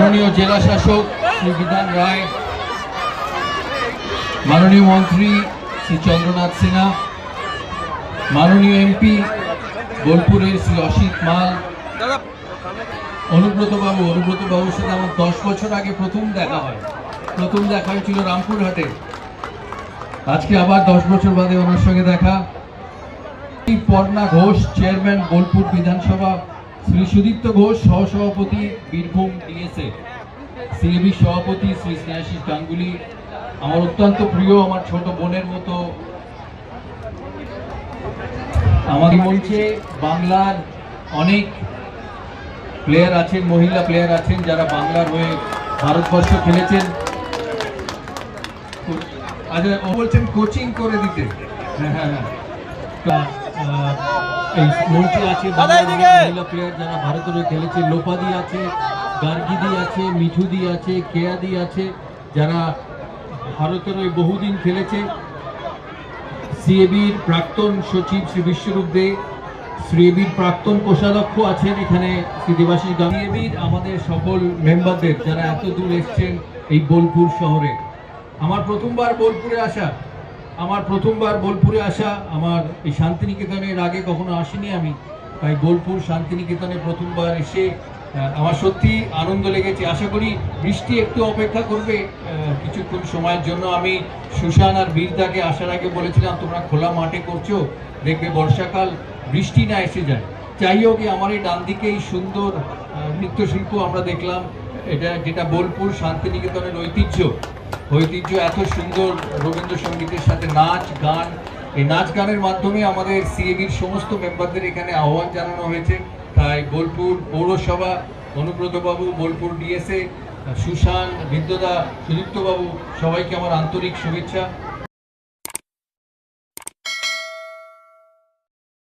মাননীয় জেলা শাসক শ্রী বিধান রায়, মাননীয় মন্ত্রী শ্রী চন্দ্রনাথ সিনহা, মাননীয় এমপি বোলপুরের শ্রী অসিত মাল অনুব্রত বাবু অনুব্রত বাবুর সাথে আমার দশ বছর আগে প্রথম দেখা হয়। প্রথম দেখা হয়েছিল রামপুরহাটে। আজকে আবার দশ বছর বাদে ওনার সঙ্গে দেখা। পর্ণা ঘোষ, চেয়ারম্যান বোলপুর বিধানসভা শ্রী সুদীপ্ত ঘোষ সহসভাপতি বীরভূম ডিএসএ সিএবি সভাপতি শ্রী স্নেহাশিস গাঙ্গুলি, আমার অত্যন্ত প্রিয় আমার ছোট বোনের মতো। আমাদের বলছে, বাংলার অনেক প্লেয়ার আছেন, মহিলা প্লেয়ার আছেন, যারা বাংলার হয়ে ভারতবর্ষ খেলেছেন। আচ্ছা বলছেন কোচিং করে দিতে। হ্যাঁ হ্যাঁ এই মঞ্চে আছে মহিলা প্লেয়ার যারা ভারতের হয়ে খেলেছে লোপাদি আছে গার্গিদি আছে মিঠুদি আছে কেয়াদি আছে যারা ভারতের হয়ে বহুদিন খেলেছে। সিএবির প্রাক্তন সচিব শ্রী বিশ্বরূপ দে সিএবির প্রাক্তন কোষাধ্যক্ষ আছেন এখানে শ্রী দেবাশিস সিএবির আমাদের সকল মেম্বারদের যারা এত দূর এসছেন এই বোলপুর শহরে। আমার প্রথমবার বোলপুরে আসা। আমার প্রথমবার বোলপুরে আসা আমার এই শান্তিনিকেতনের আগে কখনো আসিনি আমি। তাই বোলপুর শান্তিনিকেতনে প্রথমবার এসে আমার সত্যি আনন্দ লেগেছে। আশা করি বৃষ্টি একটু অপেক্ষা করবে কিছুক্ষণ সময়ের জন্য। আমি সুশান আর বীরদাকে আসার আগে বলেছিলাম, তোমরা খোলা মাঠে করছ, দেখবে বর্ষাকাল, বৃষ্টি না এসে যায়। যাই হোক আমার এই ডান দিকে এই সুন্দর নৃত্যশিল্প আমরা দেখলাম। এটা যেটা বোলপুর শান্তিনিকেতনের ঐতিহ্য। ঐতিহ্য এত সুন্দর রবীন্দ্রসঙ্গীতের সাথে নাচ, গান। এই নাচ গানের মাধ্যমে আমাদের সিএবির সমস্ত মেম্বারদের এখানে আহ্বান জানানো হয়েছে। তাই বোলপুর পৌরসভা, অনুব্রতবাবু, বোলপুর ডিএসএ, সুশান, বিদ্যদা সুযুক্তবাবু সবাইকে আমার আন্তরিক শুভেচ্ছা।